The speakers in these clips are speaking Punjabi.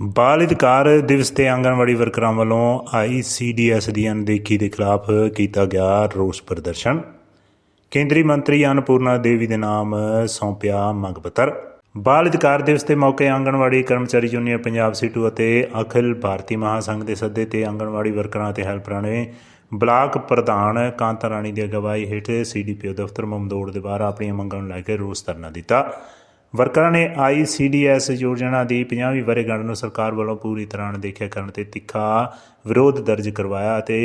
ਬਾਲ ਅਧਿਕਾਰ ਦਿਵਸ ਤੇ ਆਂਗਣਵਾੜੀ ਵਰਕਰਾਂ ਵੱਲੋਂ ਆਈਸੀਡੀਐਸ ਦੀ ਅਣਦੇਖੀ ਦੇ ਖਿਲਾਫ ਕੀਤਾ ਗਿਆ ਰੋਸ ਪ੍ਰਦਰਸ਼ਨ। ਕੇਂਦਰੀ ਮੰਤਰੀ ਅਨਪੂਰਨਾ ਦੇਵੀ ਦੇ ਨਾਮ ਸੌਂਪਿਆ ਮੰਗ ਪੱਤਰ। ਬਾਲ ਅਧਿਕਾਰ ਦਿਵਸ ਦੇ ਮੌਕੇ ਆਂਗਣਵਾੜੀ ਕਰਮਚਾਰੀ ਯੂਨੀਅਨ ਪੰਜਾਬ ਸੀਟੂ ਅਤੇ ਅਖਿਲ ਭਾਰਤੀ ਮਹਾਸੰਘ ਦੇ ਸੱਦੇ ਤੇ ਆਂਗਣਵਾੜੀ ਵਰਕਰਾਂ ਅਤੇ ਹੈਲਪਰਾਂ ਨੇ ਬਲਾਕ ਪ੍ਰਧਾਨ ਕਾਂਤਾ ਰਾਣੀ ਦੀ ਅਗਵਾਈ ਹੇਠ ਸੀਡੀਪੀਓ ਦਫ਼ਤਰ ਮਮਦੋੜ ਦੇ ਬਾਹਰ ਆਪਣੀਆਂ ਮੰਗਾਂ ਨੂੰ ਲੈ ਕੇ ਰੋਸ ਧਰਨਾ ਦਿੱਤਾ। ਵਰਕਰਾਂ ਨੇ ਆਈਸੀਡੀਐਸ ਯੋਜਨਾ ਦੀ 50ਵੀਂ ਵਰ੍ਹੇਗੰਢ ਨੂੰ ਸਰਕਾਰ ਵੱਲੋਂ ਪੂਰੀ ਤਰ੍ਹਾਂ ਅਣਦੇਖਿਆ ਕਰਨ ਤੇ ਤਿੱਖਾ ਵਿਰੋਧ ਦਰਜ ਕਰਵਾਇਆ ਅਤੇ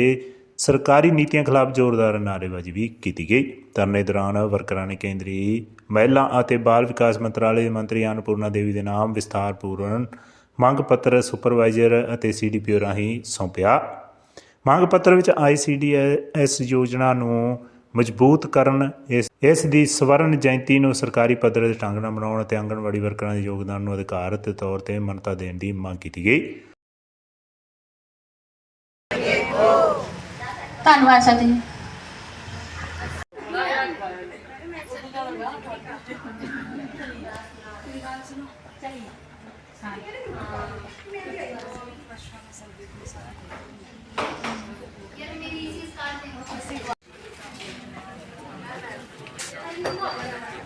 ਸਰਕਾਰੀ ਨੀਤੀਆਂ ਖਿਲਾਫ ਜ਼ੋਰਦਾਰ ਨਾਅਰੇਬਾਜ਼ੀ ਵੀ ਕੀਤੀ ਗਈ। ਧਰਨੇ ਦੌਰਾਨ ਵਰਕਰਾਂ ਨੇ ਕੇਂਦਰੀ ਮਹਿਲਾ ਅਤੇ ਬਾਲ ਵਿਕਾਸ ਮੰਤਰਾਲੇ ਦੇ ਮੰਤਰੀ ਅਨਪੂਰਨਾ ਦੇਵੀ ਦੇ ਨਾਮ ਵਿਸਥਾਰਪੂਰਨ ਮੰਗ ਪੱਤਰ ਸੁਪਰਵਾਈਜ਼ਰ ਅਤੇ ਸੀਡੀਪੀਓ ਰਾਹੀਂ ਸੌਂਪਿਆ। ਮੰਗ ਪੱਤਰ ਵਿੱਚ ਆਈਸੀਡੀਐਸ ਯੋਜਨਾ ਨੂੰ ਮਜ਼ਬੂਤ ਕਰਨ, ਇਸ ਇਸ ਦੀ ਸਵਰਨ ਜਯੰਤੀ ਨੂੰ ਸਰਕਾਰੀ ਪੱਧਰ ਤੇ ਢੰਗ ਨਾਲ ਮਨਾਉਣ ਅਤੇ ਆਂਗਣਵਾੜੀ ਵਰਕਰਾਂ ਦੇ ਯੋਗਦਾਨ ਨੂੰ ਅਧਿਕਾਰਤ ਤੌਰ ਤੇ ਮਾਨਤਾ ਦੇਣ ਦੀ ਮੰਗ ਕੀਤੀ ਗਈ। ਧੰਨਵਾਦ ਸਰ ਜੀ।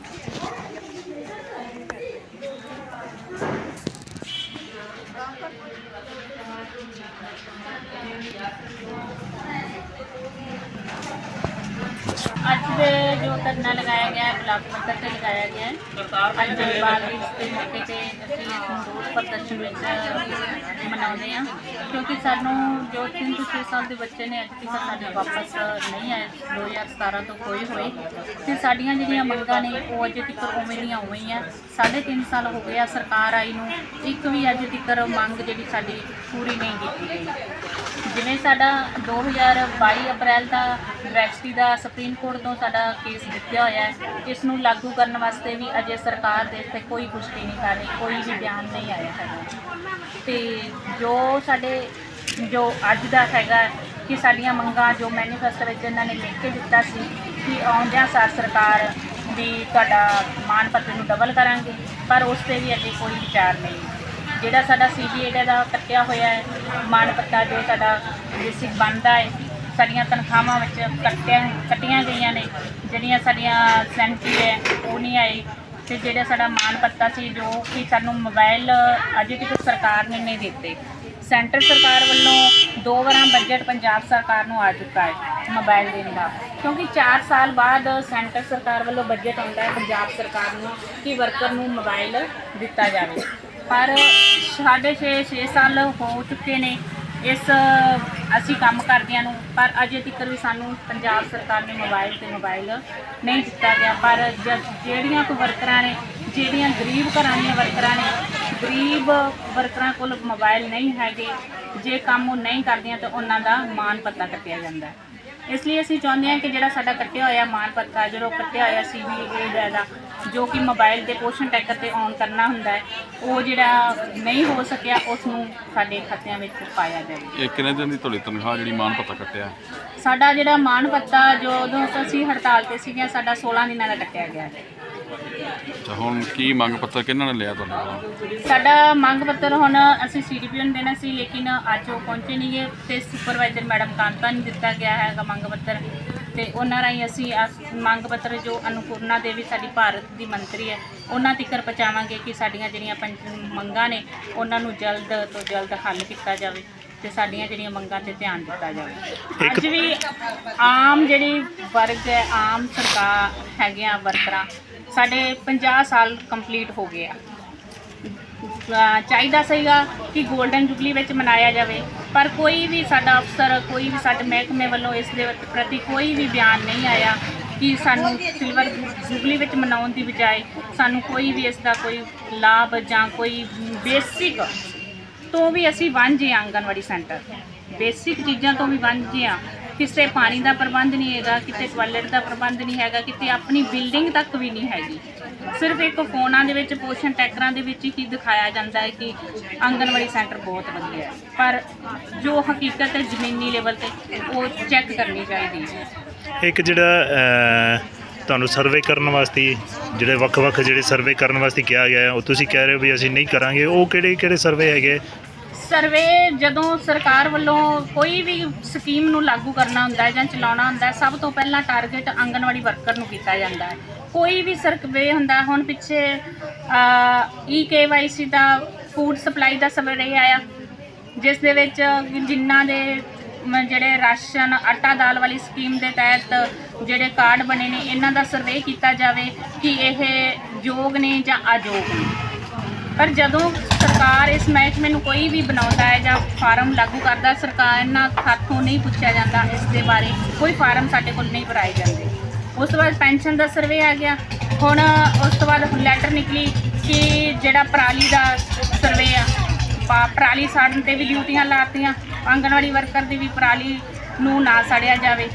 Thank you. ਅੱਜ ਦੇ ਜੋ ਧਰਨਾ ਲਗਾਇਆ ਗਿਆ ਹੈ ਬਲਾਕ ਪੱਧਰ ਤੇ ਲਗਾਇਆ ਗਿਆ ਹੈ। ਅੱਜ ਬਾਲ ਦਿਵਸ ਦੇ ਮੌਕੇ ਤੇ ਅਸੀਂ ਇਸ ਨੂੰ ਰੋਸ ਪ੍ਰਦਰਸ਼ਨ ਵਿੱਚ ਮਨਾਉਂਦੇ ਹਾਂ, ਕਿਉਂਕਿ ਸਾਨੂੰ ਜੋ 3 ਤੋਂ 6 ਸਾਲ ਦੇ ਬੱਚੇ ਨੇ, ਅੱਜ ਤੱਕ ਸਾਡੇ ਵਾਪਸ ਨਹੀਂ ਆਏ 2017 ਤੋਂ ਕੋਈ ਹੋਏ। ਤੇ ਸਾਡੀਆਂ ਜਿਹੜੀਆਂ ਮੰਗਾਂ ਨੇ, ਉਹ ਅਜੇ ਤੱਕ ਉਵੇਂ ਦੀਆਂ ਉਵੇਂ ਹੀ ਆ। ਸਾਢੇ ਤਿੰਨ ਸਾਲ ਹੋ ਗਏ ਆ, ਸਰਕਾਰ ਆਈ ਨੂੰ, ਇੱਕ ਵੀ ਅੱਜ ਤੱਕ ਮੰਗ ਜਿਹੜੀ ਸਾਡੀ ਪੂਰੀ ਨਹੀਂ ਕੀਤੀ ਗਈ। ਜਿਵੇਂ ਸਾਡਾ 2022 ਅਪ੍ਰੈਲ ਦਾ ਗ੍ਰੈਜੂਏਟੀ ਦਾ ਸੁਪਰੀਮ ਕੋਰਟ ਤੋਂ ਸਾਡਾ ਕੇਸ ਜਿੱਤਿਆ ਹੋਇਆ ਹੈ। ਇਸ ਨੂੰ ਲਾਗੂ ਕਰਨ ਵਾਸਤੇ ਵੀ ਅਜੇ ਸਰਕਾਰ ਦੇ ਇੱਥੇ ਕੋਈ ਪੁਸ਼ਟੀ ਨਹੀਂ ਕਰ ਰਹੀ, ਕੋਈ ਵੀ ਬਿਆਨ ਨਹੀਂ ਆਇਆ ਹੈਗਾ। ਤੇ ਜੋ ਸਾਡੇ, ਜੋ ਅੱਜ ਦਾ ਹੈਗਾ ਕਿ ਸਾਡੀਆਂ ਮੰਗਾਂ ਜੋ ਮੈਨੀਫੈਸਟੋ ਵਿੱਚ ਇਹਨਾਂ ਨੇ ਲਿਖ ਕੇ ਦਿੱਤਾ ਸੀ ਕਿ ਆਉਂਦਿਆਂ ਸਾਰ ਸਰਕਾਰ ਵੀ ਤੁਹਾਡਾ ਮਾਨ ਪੱਤਰ ਨੂੰ ਡਬਲ ਕਰਾਂਗੇ, ਪਰ ਉਸ ਤੇ ਵੀ ਅਜੇ ਕੋਈ ਵਿਚਾਰ ਨਹੀਂ। ਜਿਹੜਾ ਸਾਡਾ ਸੀਜੀਏ ਦਾ ਕੱਟਿਆ ਹੋਇਆ ਹੈ, ਮਾਣ ਪੱਤਰ ਜੋ ਸਾਡਾ ਬੇਸਿਕ ਬਣਦਾ ਹੈ ਸਾਡੀਆਂ ਤਨਖਾਹਾਂ ਵਿੱਚ ਕੱਟਿਆ ਕੱਟੀਆਂ ਗਈਆਂ ਨੇ, ਜਿਹੜੀਆਂ ਸਾਡੀਆਂ ਸੈਂਟੀ ਹੈ, ਉਹ ਨਹੀਂ ਆਈ ਤੇ ਜਿਹੜਾ ਸਾਡਾ ਮਾਣ ਪੱਤਾ ਸੀ, ਜੋ ਕਿ ਸਾਨੂੰ ਮੋਬਾਈਲ ਅਜੇ ਤੱਕ ਸਰਕਾਰ ਨੇ ਨਹੀਂ ਦਿੱਤੇ। ਸੈਂਟਰ ਸਰਕਾਰ ਵੱਲੋਂ ਦੋ ਵਾਰਾਂ ਬਜਟ ਪੰਜਾਬ ਸਰਕਾਰ ਨੂੰ ਆ ਚੁੱਕਾ ਹੈ ਮੋਬਾਈਲ ਦੇਣ ਦਾ। ਕਿਉਂਕਿ 4 ਸਾਲ ਬਾਅਦ ਸੈਂਟਰ ਸਰਕਾਰ ਵੱਲੋਂ ਬਜਟ ਆਉਂਦਾ ਹੈ, ਪੰਜਾਬ ਸਰਕਾਰ ਨੂੰ ਕਿ ਵਰਕਰ ਨੂੰ ਮੋਬਾਈਲ ਦਿੱਤਾ ਜਾਵੇ। ਪਰ ਸਾਢੇ ਛੇ 6 ਸਾਲ ਹੋ ਚੁੱਕੇ ਨੇ ਇਸ, ਅਸੀਂ ਕੰਮ ਕਰਦਿਆਂ ਨੂੰ, ਪਰ ਅਜੇ ਤੱਕ ਵੀ ਸਾਨੂੰ ਪੰਜਾਬ ਸਰਕਾਰ ਨੇ ਮੋਬਾਈਲ ਤੇ ਮੋਬਾਈਲ ਨਹੀਂ ਦਿੱਤਾ ਗਿਆ। ਪਰ ਜ- ਜਿਹੜੀਆਂ ਕੋ ਵਰਕਰਾਂ ਨੇ, ਜਿਹੜੀਆਂ ਗਰੀਬ ਘਰਾਂ ਦੀਆਂ ਵਰਕਰਾਂ ਨੇ, ਗਰੀਬ ਵਰਕਰਾਂ ਕੋਲ ਮੋਬਾਈਲ ਨਹੀਂ ਹੈਗੇ, ਜੇ ਕੰਮ ਉਹ ਨਹੀਂ ਕਰਦੀਆਂ ਤਾਂ ਉਹਨਾਂ ਦਾ ਮਾਨ ਪੱਤਾ ਕੱਟਿਆ ਜਾਂਦਾ ਹੈ। ਇਸ ਲਈ ਅਸੀਂ ਚਾਹੁੰਦੇ ਹਾਂ ਕਿ ਜਿਹੜਾ ਸਾਡਾ ਕੱਟਿਆ ਹੋਇਆ ਮਾਨ ਪੱਤਾ ਜਦੋਂ ਕੱਟਿਆ ਹੋਇਆ ਸੀ ਵੀ ਦਾ ਦਾ ਜੋ ਕਿ ਮੋਬਾਈਲ ਦੇ ਪੋਸ਼ਨ ਟੈਕਰ ਤੇ ਔਨ ਕਰਨਾ ਹੁੰਦਾ ਹੈ ਉਹ ਜਿਹੜਾ ਨਹੀਂ ਹੋ ਸਕਿਆ ਉਸ ਨੂੰ ਸਾਡੇ ਖਾਤਿਆਂ ਵਿੱਚ ਪਾਇਆ ਜਾਵੇ ਇਹ ਕਿੰਨੇ ਦਿਨ ਦੀ ਤੁਹਾਡੀ ਤਨਖਾਹ ਜਿਹੜੀ ਮਾਨ ਪੱਤਾ ਕੱਟਿਆ? ਸਾਡਾ ਜਿਹੜਾ ਮਾਨ ਪੱਤਾ ਜੋ ਉਦੋਂ ਤੋਂ ਅਸੀਂ ਹੜਤਾਲ ਤੇ ਸੀਗੇ ਸਾਡਾ 16 ਦਿਨਾਂ ਦਾ ਕੱਟਿਆ ਗਿਆ ਹੈ। ਅੱਛਾ ਹੁਣ ਕੀ ਮੰਗ ਪੱਤਰ ਕਿਹਨਾਂ ਨੇ ਲਿਆ ਤੁਹਾਡੇ ਕੋਲੋਂ? ਸਾਡਾ ਮੰਗ ਪੱਤਰ ਹੁਣ ਅਸੀਂ ਸੀਡੀਪੀਓ ਨੂੰ ਦੇਣਾ ਸੀ ਲੇਕਿਨ ਅੱਜ ਉਹ ਪਹੁੰਚੇ ਨਹੀਂ ਗਏ ਤੇ ਸੁਪਰਵਾਈਜ਼ਰ ਮੈਡਮ ਕਾਂਤਾ ਨੂੰ ਦਿੱਤਾ ਗਿਆ ਹੈਗਾ ਮੰਗ ਪੱਤਰ। ਤੇ ਉਹਨਾਂ ਰਾਹੀਂ ਅਸੀਂ ਮੰਗ ਪੱਤਰ ਜੋ ਅਨੁਪੂਰਨਾ ਦੇਵੀ ਸਾਡੀ ਭਾਰਤ ਦੀ ਮੰਤਰੀ ਹੈ। ਉਹਨਾਂ ਤੱਕ ਪਹੁੰਚਾਵਾਂਗੇ ਕਿ ਸਾਡੀਆਂ ਜਿਹੜੀਆਂ ਪੰਜ ਮੰਗਾਂ ਨੇ ਉਹਨਾਂ ਨੂੰ ਜਲਦ ਤੋਂ ਜਲਦ ਹੱਲ ਕੀਤਾ ਜਾਵੇ ਤੇ ਸਾਡੀਆਂ ਜਿਹੜੀਆਂ ਮੰਗਾਂ ਤੇ ਧਿਆਨ ਦਿੱਤਾ ਜਾਵੇ। ਅੱਜ ਵੀ ਆਮ ਜਿਹੜੀ ਵਰਗ ਹੈ ਆਮ ਸਰਕਾਰ ਹੈਗੀਆਂ ਵਰਕਰਾਂ ਸਾਡੇ 50 ਸਾਲ ਕੰਪਲੀਟ ਹੋ ਗਏ ਆ। ਚਾਹੀਦਾ ਸੀਗਾ ਕਿ 골ਡਨ ਜੁਬਲੀ ਵਿੱਚ ਮਨਾਇਆ ਜਾਵੇ ਪਰ ਕੋਈ ਵੀ ਸਾਡਾ ਅਫਸਰ ਕੋਈ ਵੀ ਸਾਡੇ ਮਹਿਕਮੇ ਵੱਲੋਂ ਇਸ ਦੇ ਪ੍ਰਤੀ ਕੋਈ ਵੀ ਬਿਆਨ ਨਹੀਂ ਆਇਆ। ਕਿ ਸਾਨੂੰ ਸਿਲਵਰ ਜੁਬਲੀ ਵਿੱਚ ਮਨਾਉਣ ਦੀ ਬਜਾਏ ਸਾਨੂੰ ਕੋਈ ਵੀ ਇਸ ਦਾ ਕੋਈ ਲਾਭ ਜਾਂ ਕੋਈ ਬੇਸਿਕ ਤੋਂ ਵੀ ਅਸੀਂ ਵਾਂਝੇ ਹਾਂ ਆਂਗਣਵਾੜੀ ਸੈਂਟਰ ਬੇਸਿਕ ਚੀਜ਼ਾਂ ਤੋਂ ਵੀ ਵਾਂਝੇ ਹਾਂ। ਕਿਸੇ ਪਾਣੀ ਦਾ ਪ੍ਰਬੰਧ ਨਹੀਂ ਹੈਗਾ ਕਿਤੇ ਟਾਇਲਟ ਦਾ ਪ੍ਰਬੰਧ ਨਹੀਂ ਹੈਗਾ ਕਿਤੇ ਆਪਣੀ ਬਿਲਡਿੰਗ ਤੱਕ ਵੀ ਨਹੀਂ ਹੈਗੀ। ਸਿਰਫ ਇੱਕ ਫੋਨਾਂ ਦੇ ਵਿੱਚ ਪੋਸ਼ਨ ਟੈਕਰਾਂ ਦੇ ਵਿੱਚ ਹੀ ਦਿਖਾਇਆ ਜਾਂਦਾ ਹੈ ਕਿ ਆਂਗਣਵਾੜੀ ਸੈਂਟਰ ਬਹੁਤ ਵਧੀਆ ਹੈ। ਪਰ ਜੋ ਹਕੀਕਤ ਹੈ, ਜ਼ਮੀਨੀ ਲੈਵਲ ਤੇ ਉਹ ਚੈੱਕ ਕਰਨੀ ਚਾਹੀਦੀ ਹੈ। ਇੱਕ ਜਿਹੜਾ ਤੁਹਾਨੂੰ ਸਰਵੇ ਕਰਨ ਵਾਸਤੇ, ਜਿਹੜੇ ਵੱਖ-ਵੱਖ ਜਿਹੜੇ ਸਰਵੇ ਕਰਨ ਵਾਸਤੇ ਕਿਹਾ ਗਿਆ ਉਹ ਤੁਸੀਂ ਕਹਿ ਰਹੇ ਹੋ ਵੀ ਅਸੀਂ ਨਹੀਂ ਕਰਾਂਗੇ। ਉਹ ਕਿਹੜੇ ਕਿਹੜੇ ਸਰਵੇ ਹੈਗੇ? ਸਰਵੇ ਜਦੋਂ ਸਰਕਾਰ ਵੱਲੋਂ ਕੋਈ ਵੀ ਸਕੀਮ ਨੂੰ ਲਾਗੂ ਕਰਨਾ ਹੁੰਦਾ ਹੈ ਜਾਂ ਚਲਾਉਣਾ ਹੁੰਦਾ ਹੈ, ਸਭ ਤੋਂ ਪਹਿਲਾਂ ਟਾਰਗੇਟ ਆਂਗਨਵਾੜੀ ਵਰਕਰ ਨੂੰ ਕੀਤਾ ਜਾਂਦਾ ਹੈ। ਕੋਈ ਵੀ ਸਰਵੇ ਹੁੰਦਾ, ਹੁਣ ਪਿੱਛੇ ਈ ਕੇਵਾਈਸੀ ਦਾ ਫੂਡ ਸਪਲਾਈ ਦਾ ਸਰਵੇ ਆਇਆ ਜਿਸ ਦੇ ਵਿੱਚ ਜਿਨ੍ਹਾਂ ਦੇ ਜਿਹੜੇ ਰਾਸ਼ਨ, ਆਟਾ ਦਾਲ ਵਾਲੀ ਸਕੀਮ ਦੇ ਤਹਿਤ ਜਿਹੜੇ ਕਾਰਡ ਬਣੇ ਨੇ, ਇਹਨਾਂ ਦਾ ਸਰਵੇ ਕੀਤਾ ਜਾਵੇ ਕਿ ਇਹ ਯੋਗ ਨੇ ਜਾਂ ਅਯੋਗ ਨੇ। ਪਰ ਜਦੋਂ ਸਰਕਾਰ ਇਸ ਮਹਿਕਮੇ ਨੂੰ ਕੋਈ ਵੀ ਬਣਾਉਂਦਾ ਹੈ ਜਾਂ ਫਾਰਮ ਲਾਗੂ ਕਰਦਾ, ਸਰਕਾਰ ਇਹਨਾਂ ਹੱਥੋਂ ਨਹੀਂ ਪੁੱਛਿਆ ਜਾਂਦਾ ਇਸ ਦੇ ਬਾਰੇ। ਕੋਈ ਫਾਰਮ ਸਾਡੇ ਕੋਲ ਨਹੀਂ ਭਰਾਏ ਜਾਂਦੇ। ਉਸ ਤੋਂ ਬਾਅਦ ਪੈਨਸ਼ਨ ਦਾ ਸਰਵੇ ਆ ਗਿਆ। ਹੁਣ ਉਸ ਤੋਂ ਬਾਅਦ ਲੈਟਰ ਨਿਕਲੀ ਕਿ ਜਿਹੜਾ ਪਰਾਲੀ ਦਾ ਸਰਵੇ ਆ, ਪਾ- ਪਰਾਲੀ ਸਾੜਨ ਤੇ ਵੀ ਡਿਊਟੀਆਂ ਲਾਤੀਆਂ। ਆਂਗਣਵਾੜੀ ਵਰਕਰ ਦੀ ਵੀ ਪਰਾਲੀ ਨੂੰ ਨਾ ਸਾੜਿਆ ਜਾਵੇ।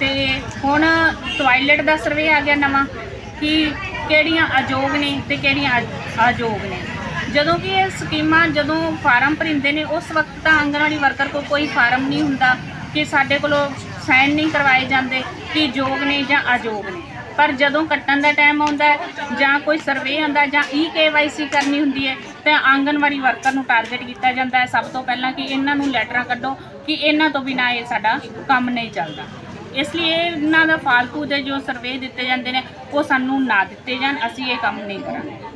ਤੇ ਹੁਣ ਟਾਇਲਟ ਦਾ ਸਰਵੇ ਆ ਗਿਆ ਨਵਾਂ ਕਿ ਕਿਹੜੀਆਂ ਅਯੋਗ ਨੇ ਤੇ ਕਿਹੜੀਆਂ ਅ- ਅਯੋਗ ਨੇ। ਜਦੋਂ ਕਿ ਇਹ ਸਕੀਮਾਂ ਜਦੋਂ ਫਾਰਮ ਭਰਿੰਦੇ ਨੇ, ਉਸ ਵਕਤ ਤਾਂ ਆਂਗਣਵਾੜੀ ਵਰਕਰ ਕੋਲ ਕੋਈ ਫਾਰਮ ਨਹੀਂ ਹੁੰਦਾ ਕਿ ਸਾਡੇ ਕੋਲੋਂ ਸਾਈਨ ਨਹੀਂ ਕਰਵਾਏ ਜਾਂਦੇ ਕਿ ਯੋਗ ਨੇ ਜਾਂ ਅਯੋਗ ਨੇ। ਪਰ ਜਦੋਂ ਕੱਟਣ ਦਾ ਟਾਈਮ ਆਉਂਦਾ ਜਾਂ ਕੋਈ ਸਰਵੇ ਆਉਂਦਾ ਜਾਂ ਈ ਕੇਵਾਈਸੀ ਕਰਨੀ ਹੁੰਦੀ ਹੈ, ਤਾਂ ਆਂਗਣਵਾੜੀ ਵਰਕਰ ਨੂੰ ਟਾਰਗੇਟ ਕੀਤਾ ਜਾਂਦਾ ਹੈ। ਸਭ ਤੋਂ ਪਹਿਲਾਂ ਕਿ ਇਹਨਾਂ ਨੂੰ ਲੈਟਰਾਂ ਕੱਢੋ ਕਿ ਇਹਨਾਂ ਤੋਂ ਬਿਨਾ ਇਹ ਸਾਡਾ ਕੰਮ ਨਹੀਂ ਚੱਲਦਾ। ਇਸ ਲਈ ਇਹਨਾਂ ਦਾ ਫਾਲਤੂ ਦੇ ਜੋ ਸਰਵੇ ਦਿੱਤੇ ਜਾਂਦੇ ਨੇ, ਉਹ ਸਾਨੂੰ ਨਾ ਦਿੱਤੇ ਜਾਣ, ਅਸੀਂ ਇਹ ਕੰਮ ਨਹੀਂ ਕਰਾਂਗੇ।